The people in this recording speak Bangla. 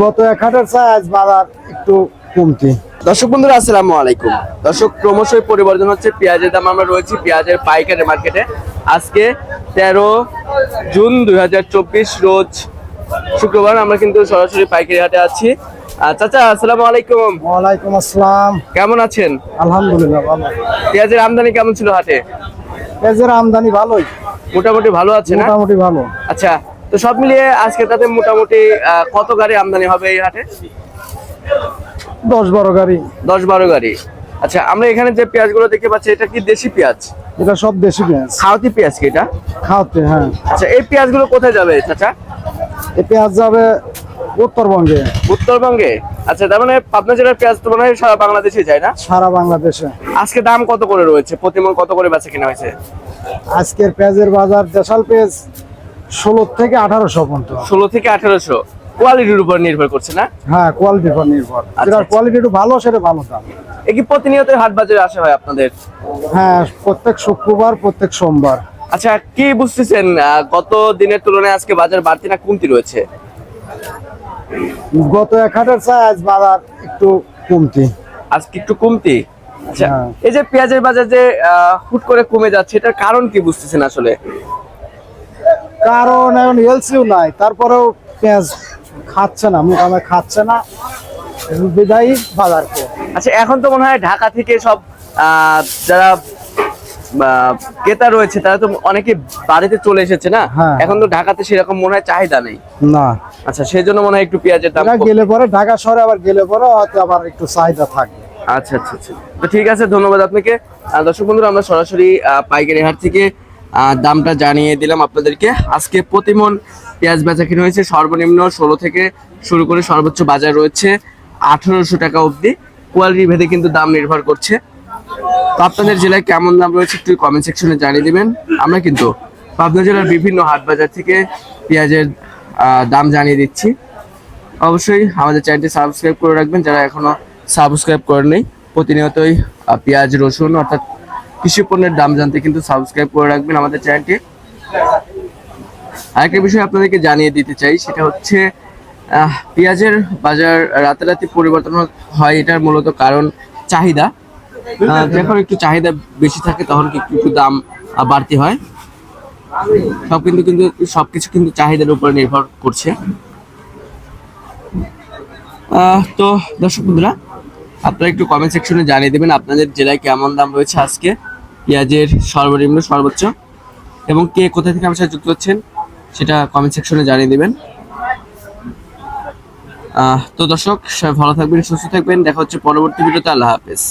গত এক হাটের চাই আজ বাজার একটু কমতি। দর্শক বন্ধুরা আসসালামু আলাইকুম। দর্শক ক্রমশই পরিবর্তন হচ্ছে। পেঁয়াজের দাম আমরা রয়েছি পেঁয়াজের পাইকারি মার্কেটে। আজকে তেরো জুন দু হাজার চব্বিশ রোজ শুক্রবার আমরা কিন্তু সরাসরি পাইকারি হাটে আছি। চাচা আসসালামু আলাইকুম। ওয়ালাইকুম আসসালাম। কেমন আছেন? আলহামদুলিল্লাহ ভালো। পেঁয়াজের আমদানি কেমন ছিল হাটে? পেঁয়াজের আমদানি ভালোই। মোটামুটি ভালো আছে মোটামুটি ভালো। আচ্ছা তো সব মিলিয়ে আজকে তাতে মোটামুটি কত গাড়ি আমদানি হবে এই হাটে? দশ বারো গাড়ি। দশ বারো গাড়ি। আচ্ছা আমরা এখানে যে পেঁয়াজগুলো দেখতে পাচ্ছি এটা কি দেশি পেঁয়াজ? এটা সব দেশি পেঁয়াজ। খাওয়াতি পেঁয়াজ কি এটা? খাওয়াতে হ্যাঁ। আচ্ছা এই পেঁয়াজগুলো কোথায় যাবে চাচা? এই পেঁয়াজ যাবে উত্তরবঙ্গে। উত্তরবঙ্গে? আচ্ছা তার মানে পাবনা জেলার পেঁয়াজ তো মনে হয় সারা বাংলাদেশে যায় না? সারা বাংলাদেশে। আজকে দাম কত করে রয়েছে? প্রতিমন কত করে বেচা কিনা হয়েছে? আজকের পেঁয়াজের বাজার দেশাল পেঁয়াজ ষোলো থেকে আঠারোশো পর্যন্ত। ষোলো থেকে আঠারোশো। কোয়ালিটির উপর নির্ভর করছে না? হ্যাঁ কোয়ালিটির উপর নির্ভর। আচ্ছা, আচ্ছা। কোয়ালিটি একটু ভালো সেটা ভালো দাম। এ কি প্রতিনিয়ত হাট বাজারে আসা হয় আপনাদের? হ্যাঁ প্রত্যেক শুক্রবার প্রত্যেক সোমবার। আচ্ছা কি বুঝতেছেন গত দিনের তুলনায় আজকে বাজার বাড়তি না কমতি রয়েছে? গত এক হাটের চাই আজ বাজার একটু কমতি। আজকে একটু কমতি? আচ্ছা হ্যাঁ। এই যে পেঁয়াজের বাজার যে হুট করে কমে যাচ্ছে এটার কারণ কি বুঝতেছেন আসলে? কারণ এখন এলসিও নাই তারপরেও পেঁয়াজ খাচ্ছে না মোকামে খাচ্ছে না। বিদায়ী বাজার। আচ্ছা এখন তো মনে হয় ঢাকা থেকে সব যারা ক্রেতা রয়েছে তারা তো অনেকে বাড়িতে চলে এসেছে না? হ্যাঁ। এখন তো ঢাকাতে সেরকম মনে হয় চাহিদা নেই। না। আচ্ছা সেই জন্য মনে হয় একটু পেঁয়াজের দাম গেলে পরে ঢাকা শহরে আবার গেলে পরে হয়তো আবার একটু চাহিদা থাকবে। আচ্ছা আচ্ছা আচ্ছা। তো ঠিক আছে ধন্যবাদ আপনাকে। দর্শক বন্ধুরা আমরা সরাসরি পাইকারি হাট থেকে দামটা জানিয়ে দিলাম আপনাদেরকে। আজকে প্রতিমন পেঁয়াজ বেচা কিনে হয়েছে। সর্বনিম্ন ষোলো থেকে শুরু করে সর্বোচ্চ বাজার রয়েছে আঠারোশো টাকা অবধি। কোয়ালিটি ভেদে কিন্তু দাম নির্ভর করছে। তো আপনাদের জেলায় কেমন দাম রয়েছে একটু কমেন্ট সেকশনে জানিয়ে দেবেন। আমরা কিন্তু পাবনা জেলার বিভিন্ন হাট বাজার থেকে পেঁয়াজের দাম জানিয়ে দিচ্ছি। অবশ্যই আমাদের চ্যানেলটি সাবস্ক্রাইব করে রাখবেন। যারা এখনও সাবস্ক্রাইব করেনি প্রতিনিয়তই পেঁয়াজ, রসুন অর্থাৎ কৃষি পণ্যের দাম জানতে কিন্তু সাবস্ক্রাইব করে রাখবেন আমাদের চ্যানেলটি। আরেকটা বিষয় আপনাদেরকে জানিয়ে দিতে চাই, সেটা হচ্ছে পেঁয়াজের বাজার রাতারাতি পরিবর্তন হয়, এটার মূলত কারণ চাহিদা। যখন একটু চাহিদা বেশি থাকে, তখন একটু একটু দাম বাড়তি হয়। সব কিন্তু কিন্তু, সবকিছু কিন্তু চাহিদার উপর নির্ভর করছে। তো দর্শক বন্ধুরা, আপনারা একটু কমেন্ট সেকশনে জানিয়ে দেবেন, আপনাদের জেলায় কেমন দাম রয়েছে আজকে? পেঁয়াজের সর্বনিম্ন, সর্বোচ্চ। এবং কে কোথা থেকে আমার সাথে যুক্ত হচ্ছেন, সেটা কমেন্ট সেকশনে জানিয়ে দেবেন। তো দর্শক, সবাই ভালো থাকবেন, সুস্থ থাকবেন। দেখা হচ্ছে পরবর্তী ভিডিওতে। আল্লাহ হাফেজ।